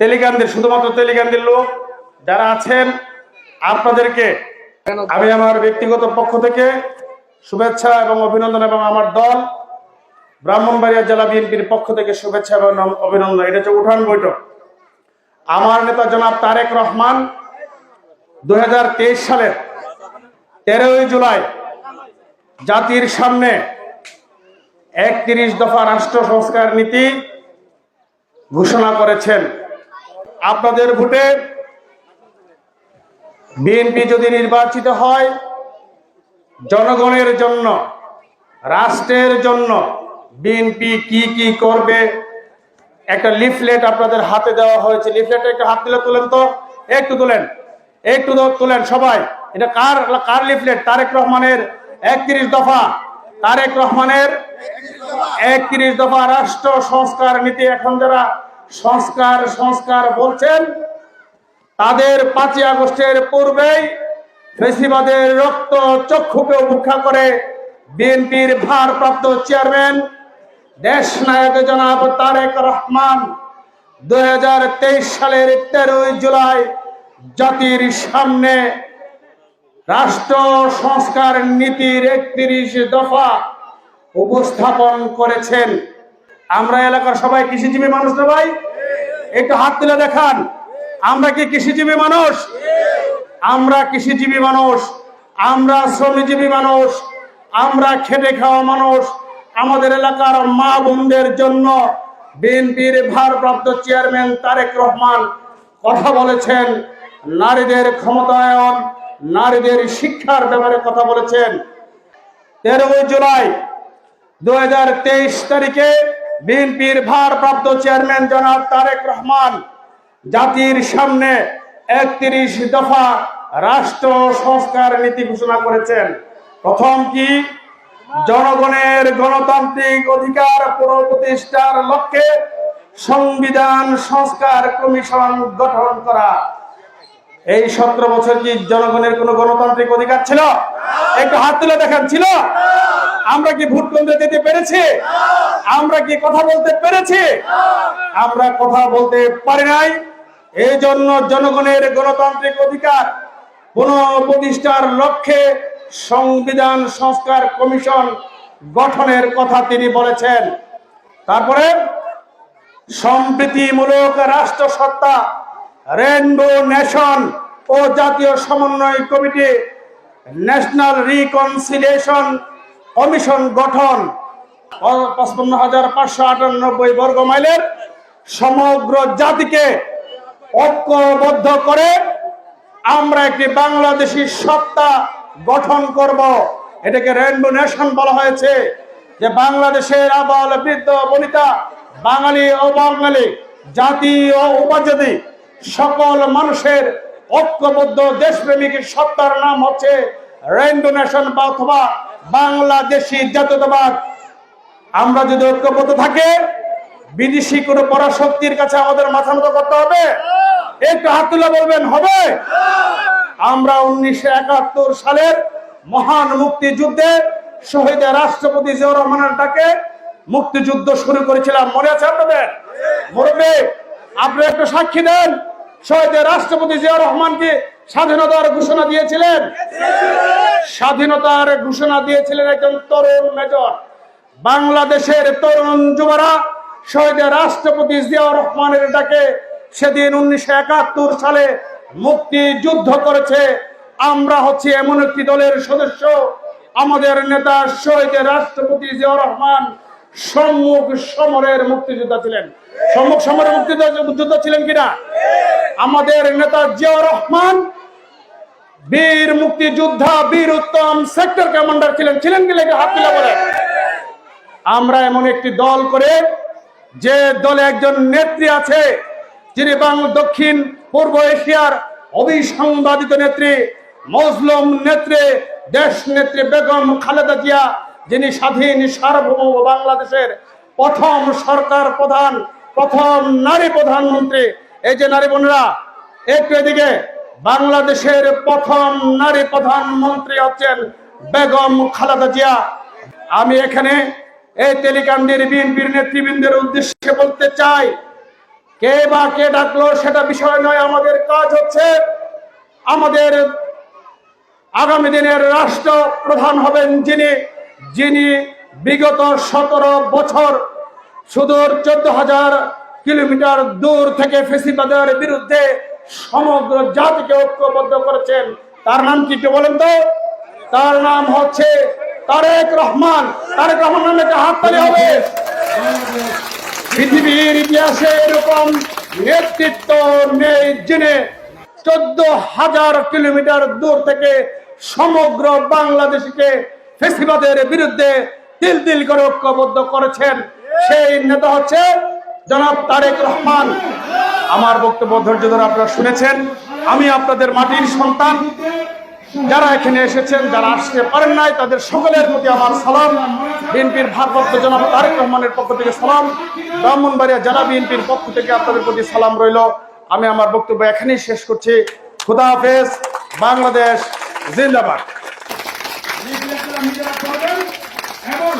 তেলিকান্দির শুধুমাত্র তেলিকান্দির লোক যারা আছেন, আপনাদেরকে আমি আমার ব্যক্তিগত পক্ষ থেকে শুভেচ্ছা এবং অভিনন্দন এবং আমার দল ব্রাহ্মণবাড়িয়া জেলা বিএনপির পক্ষ থেকে শুভেচ্ছা এবং অভিনন্দন। এটা হচ্ছে উঠান বৈঠক। আমার নেতা জনাব তারেক রহমান দু হাজার তেইশ সালের তেরোই জুলাই জাতির সামনে একত্রিশ দফা রাষ্ট্র সংস্কার নীতি ঘোষণা করেছেন। আপনাদের ভোটে বিএনপি যদি নির্বাচিত হয়, জনগণের জন্য, রাষ্ট্রের জন্য বিএনপি কি কি করবে? একটা লিফলেট আপনাদের হাতে দেওয়া হয়েছে। লিফলেট একটা হাত দিলে তুলেন তো। একটু তুলেন। একটু তুলেন সবাই। এটা কার কার লিফলেট? তারেক রহমানের একত্রিশ দফা। তারেক রহমানের একত্রিশ দফা রাষ্ট্র সংস্কার নীতি। এখন যারা সংস্কার সংস্কার বলছেন, তাদের পাঁচই আগস্টের পূর্বেই ফেসিবাদের রক্ত চক্ষুকে উপেক্ষা করে বিএনপির ভারপ্রাপ্ত চেয়ারম্যান দেশ নায়ক জনাব তারেক রহমান দু হাজার তেইশ সালের তেরোই জুলাই জাতির সামনে রাষ্ট্র সংস্কার নীতির একত্রিশ দফা উপস্থাপন করেছেন। আমরা এলাকার সবাই কৃষিজীবী মানুষ না ভাই? একটু হাত তুলে দেখান। আমরা কি কৃষিজীবী মানুষ? আমরা কৃষিজীবী মানুষ। আমরা শ্রমজীবী মানুষ। আমরা খেটে খাওয়া মানুষ। আমাদের এলাকার মা বোনদের জন্য বিএনপির ভারপ্রাপ্ত চেয়ারম্যান তারেক রহমান কথা বলেছেন। নারীদের ক্ষমতায়ন, নারীদের শিক্ষার ব্যাপারে কথা বলেছেন। তেরোই জুলাই দুহাজার তেইশ তারিখে বিএনপির ভারপ্রাপ্ত চেয়ারম্যান জনাব তারেক রহমান জাতির সামনে একত্রিশ দফা রাষ্ট্র সংস্কার নীতি ঘোষণা করেছেন। প্রথম কি? জনগণের গণতান্ত্রিক অধিকার পুনঃপ্রতিষ্ঠার লক্ষ্যে সংবিধান সংস্কার কমিশন গঠন করা। এই সতেরো বছর কি জনগণের কোনো গণতান্ত্রিক অধিকার ছিল? একটু হাত তুলে দেখান, ছিল? আমরা কি ভোট কেন্দ্রে যেতে পেরেছি? আমরা কি কথা বলতে পেরেছি? আমরা কথা বলতে পারি নাই। এই জন্য জনগণের গণতান্ত্রিক অধিকার পুনঃপ্রতিষ্ঠার লক্ষ্যে সংবিধান সংস্কার কমিশন গঠনের কথা তিনি বলেছেন। তারপরে, সম্প্রীতিমূলক রাষ্ট্র সত্তা রেনবো নেশন ও জাতীয় সমন্বয় কমিটি, ন্যাশনাল রিকনসিলিয়েশন কমিশন গঠন। পঁচপন্ন হাজার পাঁচশো আটানব্বই বর্গ মাইলের সমগ্র জাতিকে ঐক্যবদ্ধ করে আমরা একটি বাংলাদেশি সত্তা গঠন করব। এটাকে রেনবো নেশন বলা হয়েছে, যে বাংলাদেশের আবাল বৃদ্ধ বনিতা, বাঙালি ও বাঙালি, জাতি ও উপজাতি, সকল মানুষের ঐক্যবদ্ধ দেশপ্রেমিক সত্তার নাম হচ্ছে রেনবো নেশন বা অথবা বাংলাদেশি জাতীয়তাবাদ, আমরা যদি ঐক্যবদ্ধ থাকে, বিদেশি কোনো পরাশক্তির কাছে আমাদের মাথা মতো করতে হবে। একটু হাত তুলে বলবেন, হবে? আমরা উনিশশো একাত্তর সালের মহান মুক্তিযুদ্ধে শহীদ রাষ্ট্রপতি জিয়াউর রহমানের ডাকে মুক্তিযুদ্ধ শুরু করেছিলাম। মনে আছে আপনাদের? মরবে আপনি একটু সাক্ষী দেন। শহীদ রাষ্ট্রপতি জিয়াউর রহমানকে স্বাধীনতার ঘোষণা দিয়েছিলেন। স্বাধীনতার ঘোষণা দিয়েছিলেন একজন তরুণ মেজর। বাংলাদেশের তরুণ যুবরা, শহীদ রাষ্ট্রপতি জিয়াউর রহমানের ডাকে সেদিন উনিশশো একাত্তর সালে মুক্তি যুদ্ধ করেছে। আমরা হচ্ছে এমন একটি দলের সদস্য। আমাদের নেতা শহীদ রাষ্ট্রপতি জিয়াউর রহমান সম্মুখ সমরের মুক্তিযোদ্ধা ছিলেন। সম্মুখ সমরের মুক্তিযোদ্ধা ছিলেন কিনা? আমাদের নেতা জিয়াউর রহমান বীর মুক্তিযোদ্ধা, বীর উত্তম সেক্টর কমান্ডার ছিলেন ছিলেন লেগে? হাত তুলে বলেন। আমরা এমন একটি দল করে, যে দলে একজন নেত্রী আছে, যিনি বাংলা দক্ষিণ, পূর্ব এশিয়ার অবিসংবাদিত নেত্রী, মজলুম নেত্রী, দেশ নেত্রী বেগম খালেদা জিয়া, যিনি স্বাধীন সার্বভৌম বাংলাদেশের প্রথম সরকার প্রধান, প্রথম নারী প্রধানমন্ত্রী। এই যে নারী বোনরা একটু এদিকে। বাংলাদেশের প্রথম নারী প্রধানমন্ত্রী হচ্ছেন বেগম খালেদা জিয়া। আমি এখানে এই তেলিকান্দির বিএনপির নেতৃবৃন্দের উদ্দেশ্যে বলতে চাই, কে বা কে ডাকলো সেটা বিষয় নয়, আমাদের কাজ হচ্ছে আমাদের আগামী দিনের রাষ্ট্র প্রধান হবেন যিনি যিনি বিগত সতেরো বছর সুদূর চোদ্দ হাজার কিলোমিটার দূর থেকে ফেসিবাদের বিরুদ্ধে সমগ্র জাতিকে ঐক্যবদ্ধ করেছেন। তার নাম কি বলেন তো? তার নাম হচ্ছে তারেক রহমান। তারেক রহমান নামে হাততালি হবে। পৃথিবীর ইতিহাসে এরকম নেতৃত্ব নেই যিনি চোদ্দ হাজার কিলোমিটার দূর থেকে সমগ্র বাংলাদেশকে ফেসিবাদের বিরুদ্ধে তিল তিল করে ঐক্যবদ্ধ করেছেন। সেই নেতা হচ্ছে জনাব তারেক রহমান, আমার বক্তব্য ধৈর্য ধরে আপনারা শুনেছেন। আমি আপনাদের মাটির সন্তান। যারা এখানে এসেছেন, যারা আসতে পারেন নাই, তাদের সকলের প্রতি আমার সালাম। বিএনপির ভারপ্রাপ্ত জনাব তারেক রহমানের পক্ষ থেকে সালাম। ব্রাহ্মণবাড়িয়া জেলা বিএনপির পক্ষ থেকে আপনাদের প্রতি সালাম রইল। আমি আমার বক্তব্য এখানেই শেষ করছি। খুদা হাফেজ, বাংলাদেশ জিন্দাবাদ। এবং